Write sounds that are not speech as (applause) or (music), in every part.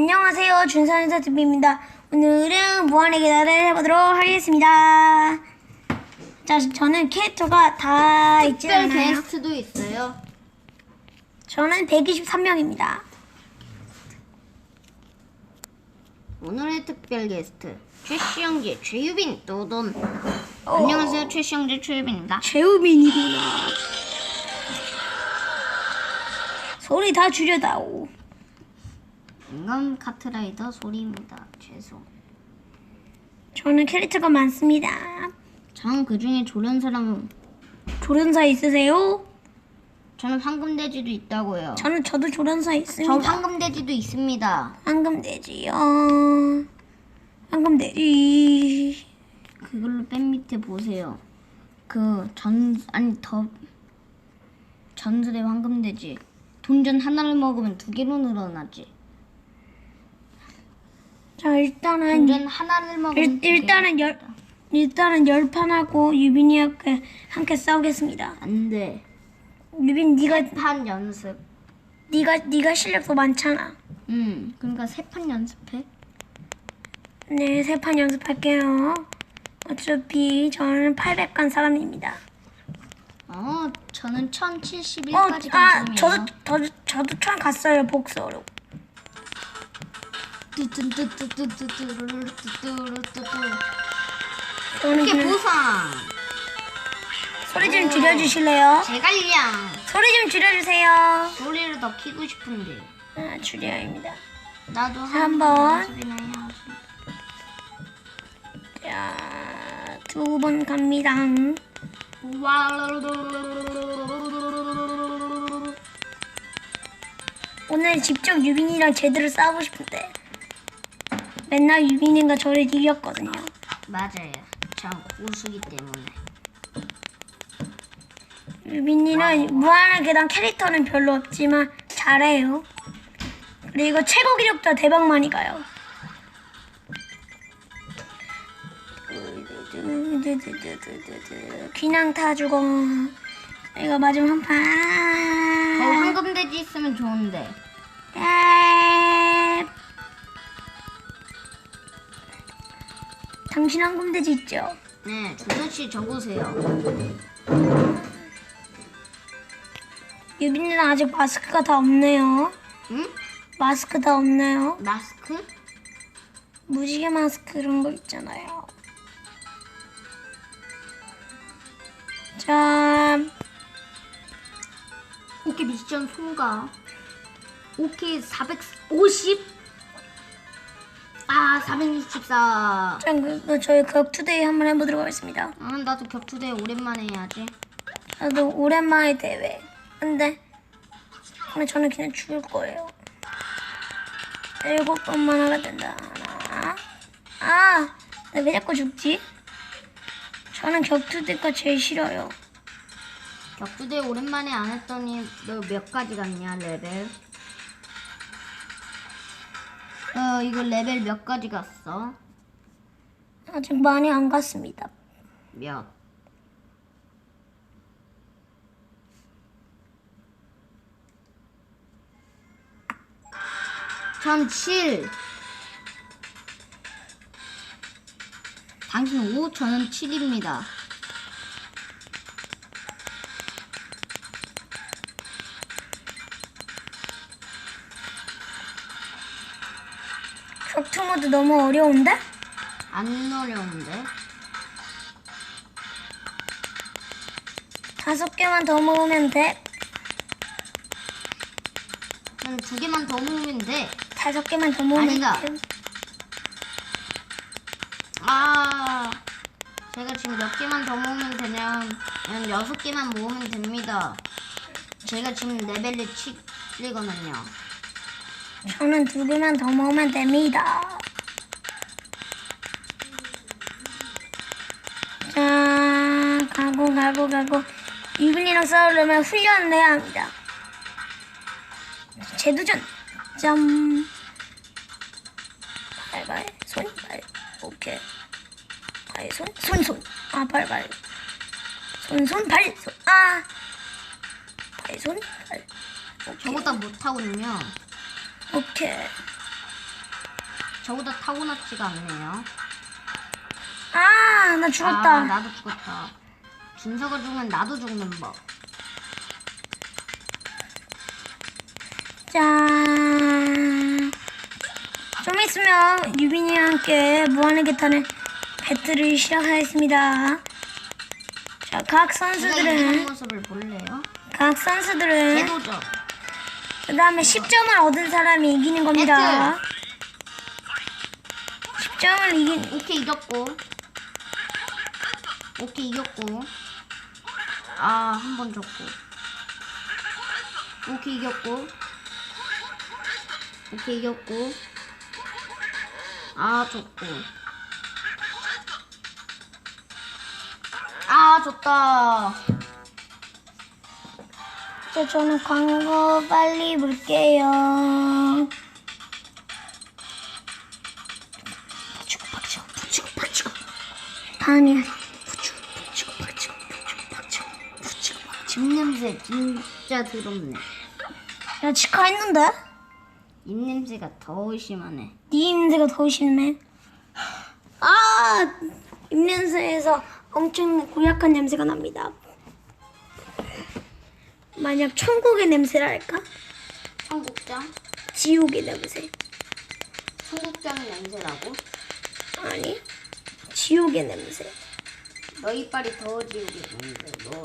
안녕하세요. 준선에서 TV입니다. 오늘은 무한의 계단을 해보도록 하겠습니다. 자, 저는 캐릭터가 다 있지 특별 않아요. 게스트도 있어요. 저는 123명입니다. 오늘의 특별 게스트 최시영재, 최유빈, 또돈. 안녕하세요, 최시영재, 최유빈입니다. 최우빈이구나. 소리 다 줄여다오. 인간 카트라이더 소리입니다. 죄송. 저는 캐릭터가 많습니다. 전 그중에 조련사랑 조련사 있으세요? 저는 황금돼지도 있다고요. 저는 저도 조련사 있습니다. 저 황금돼지도 있습니다. 황금돼지요. 황금돼지. 그걸로 맨 밑에 보세요. 그 전 아니 더 전설의 황금돼지. 돈전 하나를 먹으면 두 개로 늘어나지. 자 일단은 돈전 하나를 먹으면 일, 일단은 열 일단은 열판 하고 유빈이하고 함께 싸우겠습니다. 안 돼. 유빈 네가 판 연습. 네가 네가 실력도 많잖아. 음, 그러니까 세 판 연습해. 네, 세 판 연습할게요. 어차피 저는 800간 사람입니다. 어, 저는 어, 1071까지 아, 간 저도. 저도 저도 천 갔어요 복서로. 그냥 보상. 소리 좀 줄여주실래요? 제갈량. 소리 좀 줄여주세요. 소리를 더 키고 싶은데. 아, 줄여야입니다. 나도 한 번. 자, 두 번 갑니다. 오늘 직접 유빈이랑 제대로 싸우고 싶은데 맨날 유빈이가 저를 이겼거든요. 맞아요. 전 고수기 때문에. 유빈이는 무한한 계단 캐릭터는 별로 없지만 잘해요. 그리고 최고 기록도 대박 많이 가요. 그냥 타주고 이거 마지막 한 어, 판. 황금돼지 있으면 좋은데. 에... 당신 황금돼지 있죠? 네, 조선 씨 적으세요. 유빈이는 아직 마스크가 다 없네요. 응? 마스크 다 없네요. 마스크? 무지개 마스크 이런 거 있잖아요. 자, 오케이 미션 통과. 오케이 450. 아 464. 자, 그, 그 저희 격투데이 한번 해보도록 하겠습니다. 아 나도 격투대 오랜만에 해야지. 나도 오랜만에 대회. 근데, 근데 저는 그냥 죽을 거예요. 일곱 번만 하면 된다. 하나. 아, 나 왜 자꾸 죽지? 저는 격투대가 제일 싫어요. 격투대 오랜만에 안 했더니 너 몇 가지 갔냐 레벨? 어 이거 레벨 몇 가지 갔어? 아직 많이 안 갔습니다. 몇? 전 7. 당신 5, 저는 7입니다. 격투 모드 너무 어려운데? 안 어려운데? 다섯 개만 더 모으면 돼. 난 두 개만 더 모으면 돼. 다섯 개만 더 모으면 아니다. 돼. 아, 제가 지금 몇 개만 더 모으면 되냐면 여섯 개만 모으면 됩니다. 제가 지금 레벨이 7이거든요. 저는 두 개만 더 모으면 됩니다. 자, 가고 가고 가고 이분이랑 싸우려면 훈련을 해야 합니다. 재도전. 점. 발발 손 발. 오케이. 발 손 손 손. 아 발 발. 손 손 발 손. 아. 발 손 발. 오케이. 저보다 못하거든요. 오케이. 저보다 타고났지가 않네요. 아, 나 죽었다. 아, 나도 죽었다. 준서가 죽으면 나도 죽는 법. 짠. 좀 있으면 유빈이와 함께 무한의 계단의 배틀을 시작하겠습니다. 자, 각 제가 선수들은 모습을 볼래요? 각 선수들은 재도전. 그 다음에 10점을 얻은 사람이 이기는 겁니다. 10점을 이긴 오케이 이겼고. 오케이 이겼고. 아, 한 번 졌고. 오케이 이겼고. 오케이 이겼고. 아, 졌고. 아, 졌다. 자, 저는 광고 빨리 볼게요. 부치고 박치고 부치고 박치고 다음이야. 부치고 부치고 박치고 부치고 박치고 부치고 박치고 집 냄새 진짜 더럽네. 야 치카 했는데? 입 냄새가 더 심하네. 네 입냄새가 더 심해. 아 입냄새에서 엄청 고약한 냄새가 납니다. 만약 천국의 냄새랄까? 청국장? 지옥의 냄새. 청국장 냄새라고? 아니 지옥의 냄새. 너 이빨이 더 지우개 냄새. 너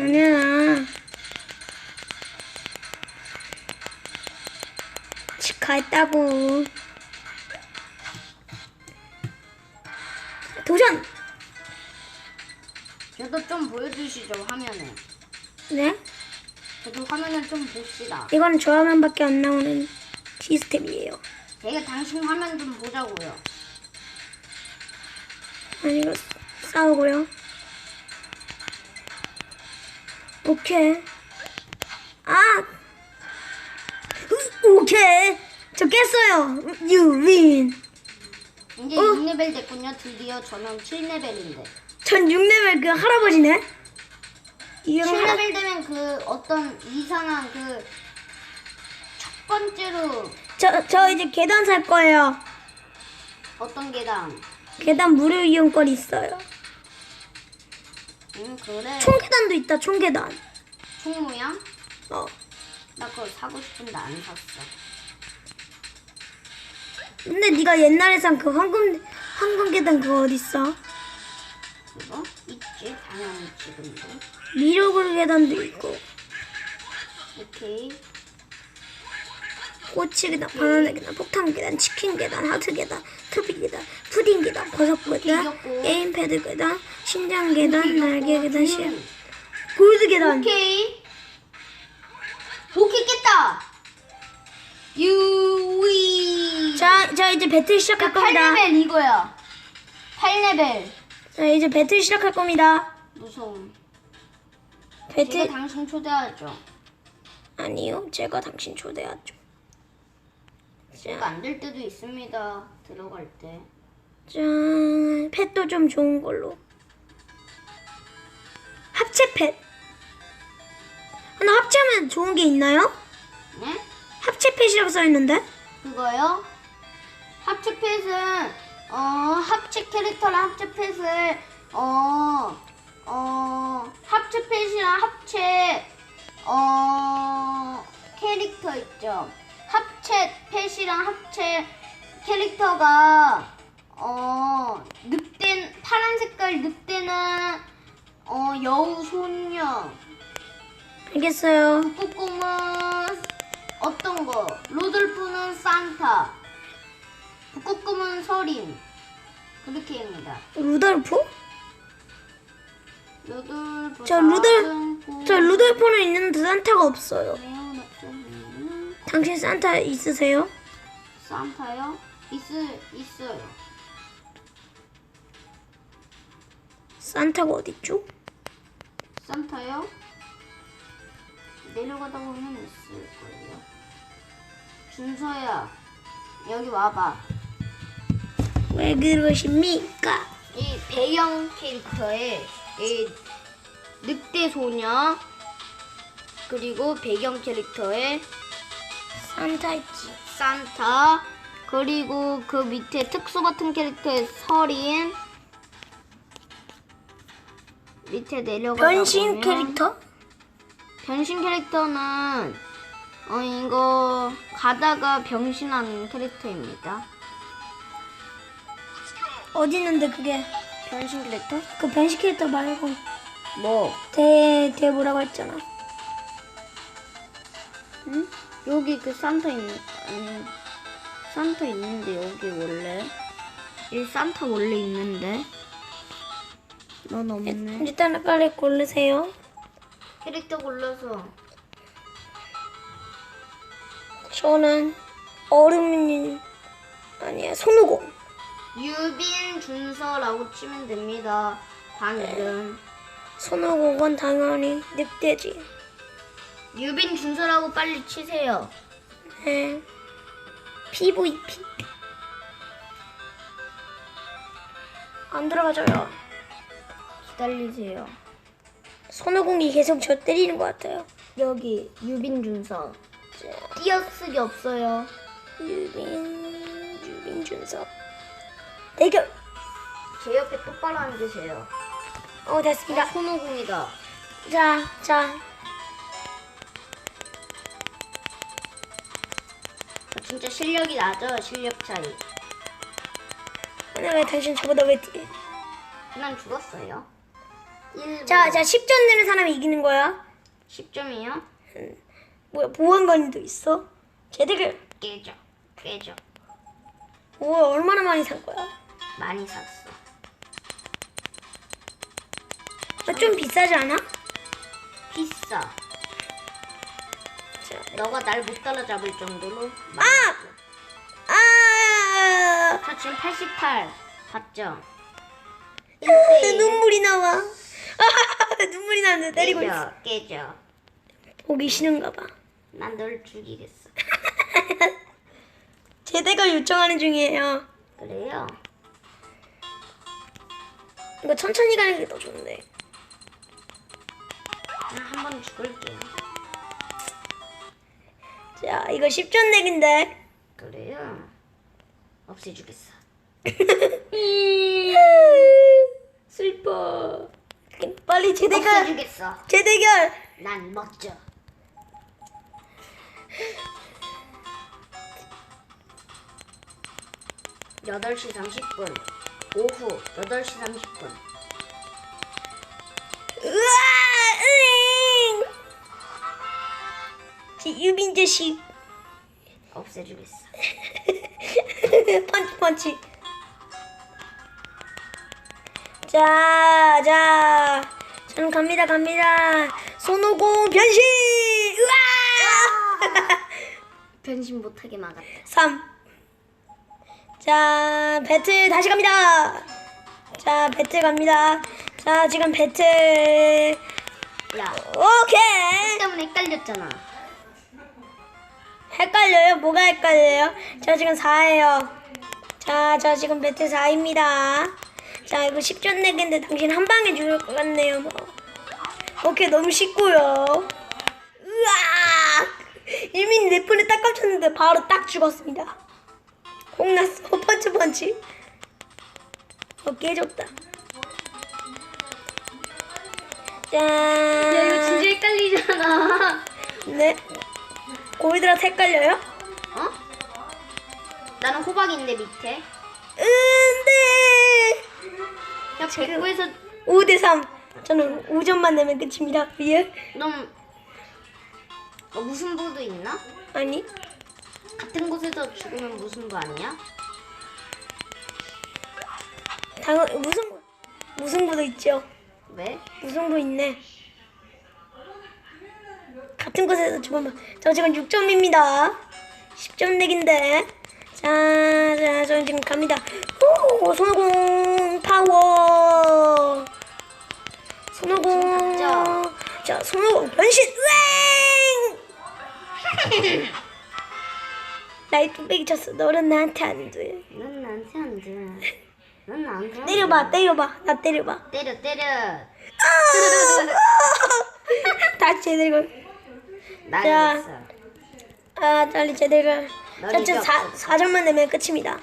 아니야. 치카했다고. 도전! 저도 좀 보여주시죠 화면에. 네? 저도 화면을 좀 봅시다. 이건 저 화면밖에 안 나오는 시스템이에요. 제가 당신 화면 좀 보자고요. 아니, 이거 싸우고요. 오케이. 아! 으, 오케이. 저 깼어요. You win. 이제 어? 6레벨 됐군요. 드디어 저는 7레벨인데. 전 6레벨 그 할아버지네. 7레벨 되면 그 어떤 이상한 그 첫 번째로 저, 저 이제 계단 살 거예요. 어떤 계단? 계단 무료 이용권 있어요. 응 그래. 총 계단도 있다, 총 계단. 총 모양? 어. 나 그거 사고 싶은데 안 샀어. 근데 네가 옛날에 산 그 황금, 황금 계단 그거 어딨어? 그거? 있지 당연히 지금도. 미로볼 계단도 있고, 오케이. 꼬치 계단, 바나나 계단, 폭탄 계단, 치킨 계단, 하트 계단, 토피 계단, 푸딩 계단, 버섯 계단, 이겼고. 게임 패드 계단, 신장 계단, 날개 계단, 시 음. 골드 계단. 오케이. 오케이 깼다. 유위. 자, 자 이제 배틀 시작할 겁니다. 8레벨 이거야. 8레벨. 자, 이제 배틀 시작할 겁니다. 무서움. 제가 배틀 당신 초대하죠. 아니요, 제가 당신 초대하죠. 자, 안될 때도 있습니다. 들어갈 때. 짠, 펫도 좀 좋은 걸로. 합체 펫. 하나 합체하면 좋은 게 있나요? 네? 합체 펫이라고 써 있는데? 그거요? 합체 펫은 어 합체 캐릭터랑 합체 펫을 어 어 합체 펫이랑 합체 어 캐릭터 있죠. 합체 펫이랑 합체 캐릭터가 어 늑대 파란 색깔 늑대는 어 여우 소녀 알겠어요. 북극곰은 어떤 거? 로돌프는 산타. 북극곰은 서린. 그렇게입니다. 루돌프? 저 루돌- 저 루돌프는 있는데 산타가 없어요. 레오나스는 당신 산타 있으세요? 산타요? 있, 있어요. 산타가 어딨죠? 산타요? 내려가다 보면 있을걸요. 준서야, 여기 와봐. 왜 그러십니까? 이 배경 캐릭터에 이 늑대 소녀 그리고 배경 캐릭터에 산타 있지. 산타 그리고 그 밑에 특수 버튼 캐릭터의 설인 밑에 내려가다 변신 캐릭터? 변신 캐릭터는 어 이거 가다가 변신하는 캐릭터입니다. 어디 있는데 그게? 변신 캐릭터? 그 변신 캐릭터 말고 뭐? 대, 대 뭐라고 했잖아. 응? 여기 그 산타 있는 아니 산타 있는데 여기 원래 이 산타 원래 있는데 넌 없네. 일단 빨리 고르세요. 캐릭터 골라서 저는 얼음 아니야 손오공. 유빈 준서라고 치면 됩니다. 방금 손오공은 당연히 늑대지. 유빈 준서라고 빨리 치세요. 네. PVP. 안 들어가져요. 기다리세요. 손오공이 계속 저 때리는 것 같아요. 여기 유빈 준서 띄어쓰기 없어요. 유빈, 유빈 준서. 대결. 제 옆에 똑바로 앉으세요. 어 됐습니다. 야 손오공이다. 자, 자. 진짜 실력이 나죠 실력 차이. 근데 왜 당신 저보다 왜 뒤에? 난 죽었어요. 1 자, 자 10점 내는 사람이 이기는 거야. 10점이요? 뭐야 보안관도 있어? 제대로. 깨져. 깨져. 우와 얼마나 많이 산 거야? 많이 샀어. 아, 좀 비싸지 않아? 비싸. 자, 너가 날 못 따라잡을 정도로. 아! 아! 저 지금 88 봤죠? 눈물이 나와. (laughs) 아, 눈물이 나는데 때리고 있어. 깨져. 깨져. 보기 싫은가 봐. 난 널 죽이겠어. (laughs) 제대가 요청하는 중이에요. 그래요? 이거 천천히 가는 게 더 좋은데. 난한번 죽을게요. 자, 이거 10점 내기인데. 그래요? 없애주겠어. (laughs) 슬퍼. 빨리 제대가 없애주겠어. 제대결. 난 멋져. 여덟 시 30분. 오후 8시 30분. 우와! 으잉! 지- 유빈 자식. 없애주겠어. (laughs) 펀치 펀치. 자, 자. 저는 갑니다, 갑니다. 손오공 변신! 우와! (laughs) 변신 못하게 막았다. 3. 자, 배틀 다시 갑니다. 자, 배틀 갑니다. 자, 지금 배틀. 야, 오케이! 때문에 헷갈렸잖아. 헷갈려요? 뭐가 헷갈려요? 저 지금 4예요. 자, 저 지금 배틀 4입니다. 자, 이거 10점 내기인데 당신 한 방에 죽을 것 같네요, 뭐. 오케이, 너무 쉽고요. 으아! 이미 내 폰에 딱 깜쳤는데 바로 딱 죽었습니다. 홍났어. 펀치 펀치. 어, 깨졌다. 짠. 야, 이거 진짜 헷갈리잖아. (laughs) 네. 고이들한테 헷갈려요? 어? 나는 호박인데 밑에. 은데 야, 백구에서 5대 3 저는 5점만 내면 끝입니다 예? 넌 어, 무슨 부도 있나? 아니 같은 곳에서 죽으면 무슨 부 아니야? 당연 무슨 무승부도 있죠? 왜? 무승부 있네? 같은 곳에서 죽으면 저 지금 6점입니다. 10점 내기인데. 자, 자, 저는 지금 갑니다. 오, 손오공 파워. 손오공. 자, 손오공 변신 으eng (laughs) 나이 뚝배기 쳤어 너는 나한테 안 돼 넌 나한테 안 돼. 넌 나한테 안 때려봐 돼. 때려봐 나 때려봐 때려, 때려. 다시 제대로 나겠어. 아 빨리 제대로. 난 자, 4, 없어. 4점만 내면 끝입니다.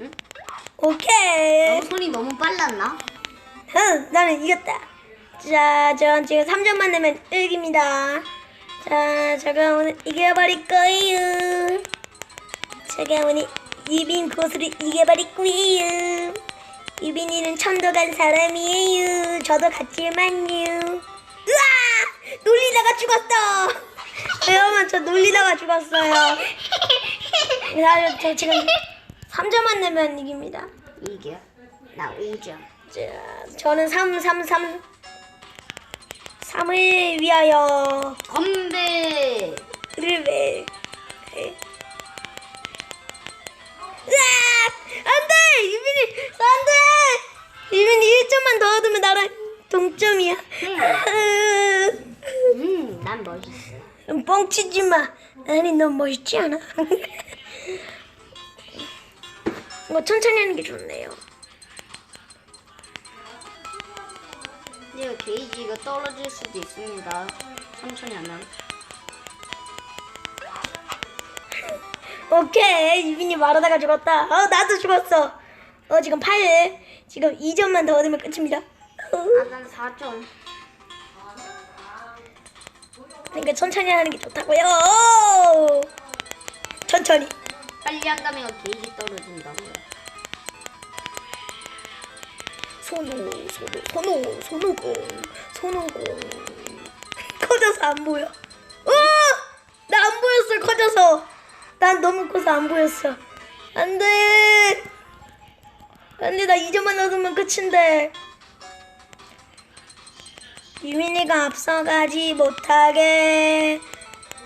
응? 오케이. 너무 손이 너무 빨랐나? 흥, 나는 이겼다. 자, 전 지금 3점만 내면 1입니다. 자, 제가 오늘 이겨버릴 거예요. 오늘 유빈 고수를 이겨버릴 거예요. 유빈이는 천도 간 사람이에요. 저도 갔지만요. 으아! 놀리다가 죽었어. (laughs) 여러분, 저 놀리다가 죽었어요. (laughs) 자, 저 지금 3점만 내면 이깁니다. 이게 나 5점. 자, 저는 3, 3, 3. 3을 위하여 건배. 를 왜? 으악! 안 돼! 유빈이, 안 돼! 유빈이 1점만 더 얻으면 나랑 동점이야. 음, 난 멋있어. 음, 뻥치지 마. 아니, 넌 멋있지 않아? 뭐 천천히 하는 게 좋네요. 이거 게이지가 떨어질 수도 있습니다. 천천히 하면. 오케이 유빈이 말하다가 죽었다. 어 나도 죽었어. 어 지금 8 지금 2점만 더 얻으면 끝입니다. 어, 아, 난 4점. 그러니까 천천히 하는 게 좋다고요. 오! 천천히. 빨리 안 가면 게이지 떨어진다고요. 손오 손오 손오 손오공 손오공. 커져서 안 보여. 어나 안 보였어 커져서 난 너무 커서 안 보였어. 안 돼. 안 돼. 나 2점만 얻으면 끝인데. 유민이가 앞서가지 못하게.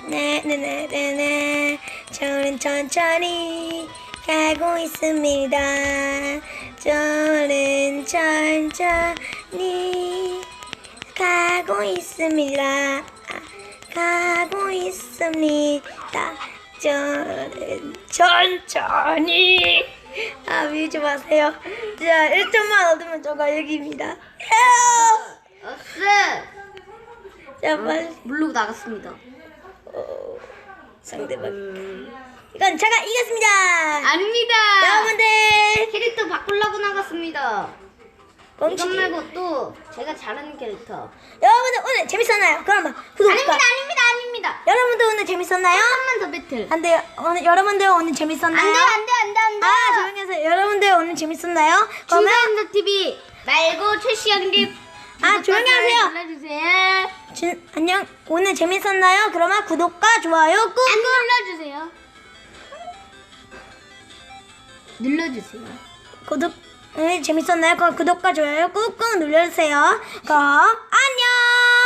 네네네네네. 저는 천천히 가고 있습니다. 저는 천천히 가고 있습니다. 가고 있습니다 저는 천천히 아 밀지 마세요 자 1점만 얻으면 저가 여기입니다 어스! 자 빨리 물로 나갔습니다. 어, 상대방 음, 이건 제가 이겼습니다 아닙니다. 여러분들 캐릭터 바꾸려고 나갔습니다. 이것 뻥치기 말고 또 제가 잘하는 캐릭터. 여러분들 오늘 재밌었나요? 그러면 구독과 아닙니다, 아닙니다, 아닙니다. 여러분들 오늘 재밌었나요? 한번 더 배틀. 안 돼요 오늘 여러분들 오늘 재밌었나요? 안 돼, 안 돼, 안 돼, 안 돼. 아 조용히 하세요 여러분들 오늘 재밌었나요? 그러면 중간도 TV 말고 최시한 게. 아, 조용히 하세요. 눌러주세요. 진, 안녕 오늘 재밌었나요? 그러면 구독과 좋아요 꾹 안 눌러주세요. 눌러주세요. 구독 네, 네, 재밌었나요? 그럼 구독과 좋아요 꾹꾹 눌러주세요. 그럼 안녕!